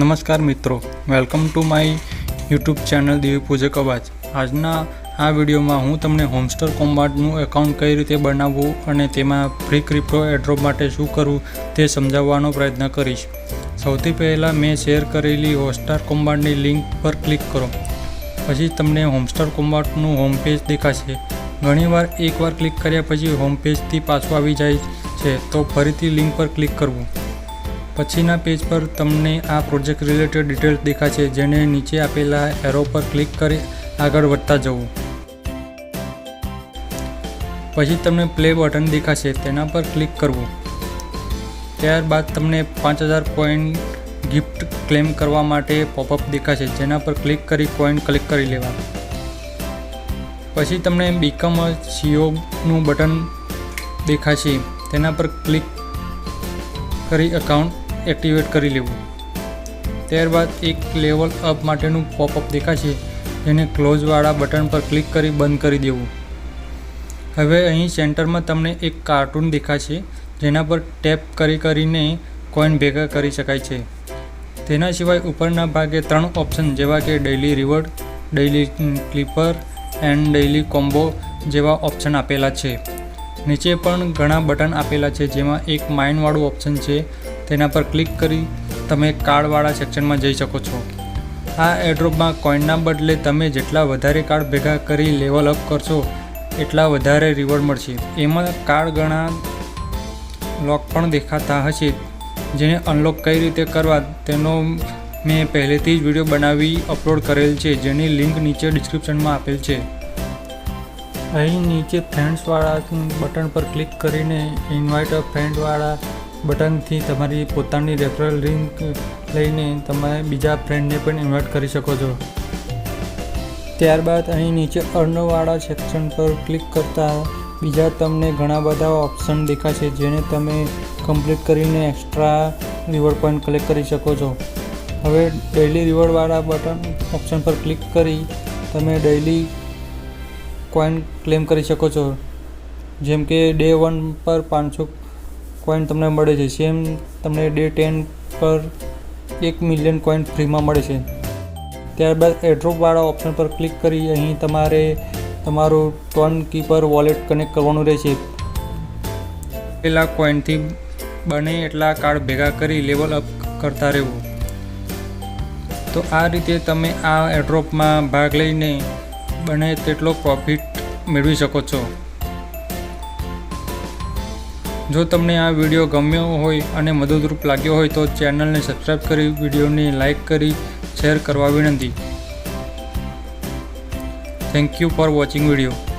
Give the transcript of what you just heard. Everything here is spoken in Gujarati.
નમસ્કાર મિત્રો welcome to my YouTube channel Devi Pujak Avaj. આજના આ વિડીયોમાં હું તમને હોમસ્ટર કોમ્બાટનું એકાઉન્ટ કઈ રીતે બનાવવું અને તેમાં ફ્રી ક્રિપ્ટો એડ્રોપ માટે શું કરવું તે સમજાવવાનો પ્રયત્ન કરીશ. સૌથી પહેલાં મેં શેર કરેલી હોટસ્ટાર કોમ્બાટની લિંક પર ક્લિક કરો. પછી તમને હોમસ્ટાર કોમ્બાટનું હોમ પેજ દેખાશે. ઘણીવાર એકવાર ક્લિક કર્યા પછી હોમ પેજથી પાછું આવી જાય છે, તો ફરીથી લિંક પર ક્લિક કરવું. પછીના પેજ પર તમને આ પ્રોજેક્ટ રિલેટેડ ડિટેલ્સ દેખાશે, જેને નીચે આપેલા એરો પર ક્લિક કરી આગળ વધતા જવું. પછી તમને પ્લે બટન દેખાશે, તેના પર ક્લિક કરવું. ત્યારબાદ તમને પાંચ હજાર પોઈન્ટ ગિફ્ટ ક્લેમ કરવા માટે પોપઅપ દેખાશે, જેના પર ક્લિક કરી કોઈન કલેક્ટ કરી લેવા પછી તમને બીકમ સીઓનું બટન દેખાશે, તેના પર ક્લિક કરી એકાઉન્ટ એક્ટિવેટ કરી લેવું. ત્યારબાદ એક લેવલ અપ માટેનું પોપઅપ દેખાશે, જેને ક્લોઝવાળા બટન પર ક્લિક કરી બંધ કરી દેવું. હવે અહીં સેન્ટરમાં તમને એક કાર્ટૂન દેખાશે, જેના પર ટેપ કરી કરીને કોઈન ભેગા કરી શકાય છે. તેના સિવાય ઉપરના ભાગે ત્રણ ઓપ્શન, જેવા કે daily reward, daily clipper and daily combo જેવા ઓપ્શન આપેલા છે. નીચે પણ ઘણા બટન આપેલા છે, જેમાં એક માઇનવાળું ઓપ્શન છે તેના પર ક્લિક કરી તમે કાર્ડવાળા સેક્શનમાં જઈ શકો છો. આ એડ્રોપમાં કોઈનના બદલે તમે જેટલા વધારે કાર્ડ ભેગા કરી લેવલ અપ કરશો, એટલા વધારે રિવોર્ડ મળશે. એમાં કાર્ડ ઘણા લોક પણ દેખાતા હશે, જેને અનલોક કઈ રીતે કરવા તેનો મેં પહેલેથી જ વીડિયો બનાવી અપલોડ કરેલ છે, જેની લિંક નીચે ડિસ્ક્રિપ્શનમાં આપેલ છે. અહીં નીચે ફ્રેન્ડ્સવાળા બટન પર ક્લિક કરીને ઇન્વાઇટ અ ફ્રેન્ડવાળા બટનથી તમારી પોતાની રેફરલ લિંક લઈને તમે બીજા ફ્રેન્ડને પણ ઇન્વાઇટ કરી શકો છો. ત્યારબાદ અહીં નીચે અર્નવાળા સેક્શન પર ક્લિક કરતાં બીજા તમને ઘણા બધા ઓપ્શન દેખાશે જેને તમે કમ્પ્લીટ કરીને એક્સ્ટ્રા રિવોર્ડ પોઈન્ટ કલેક્ટ કરી શકો છો. હવે ડેઇલી રિવોર્ડવાળા બટન ઓપ્શન પર ક્લિક કરી તમે ડેઇલી કોઈન ક્લેમ કરી શકો છો. જેમ કે ડે વન પર પાંચસો કોઈન તમને મળે છે. સેમ તમને ડે ટેન પર એક મિલિયન કોઈન ફ્રીમાં મળે છે. ત્યારબાદ એડ્રોપવાળા ઓપ્શન પર ક્લિક કરી અહીં તમારે તમારું ટોન કીપર વોલેટ કનેક્ટ કરવાનું રહેશે. પેલા કોઈનથી બને એટલા કાર્ડ ભેગા કરી લેવલ અપ કરતા રહેવું. તો આ રીતે તમે આ એડ્રોપમાં ભાગ લઈને બને તેટલો પ્રોફિટ મેળવી શકો છો. જો તમને આ વીડિયો ગમ્યો હોય અને મદદરૂપ લાગ્યો હોય તો ચેનલને સબસ્ક્રાઈબ કરી, વિડીયોને લાઇક કરી, શેર કરવા વિનંતી. Thank you for watching video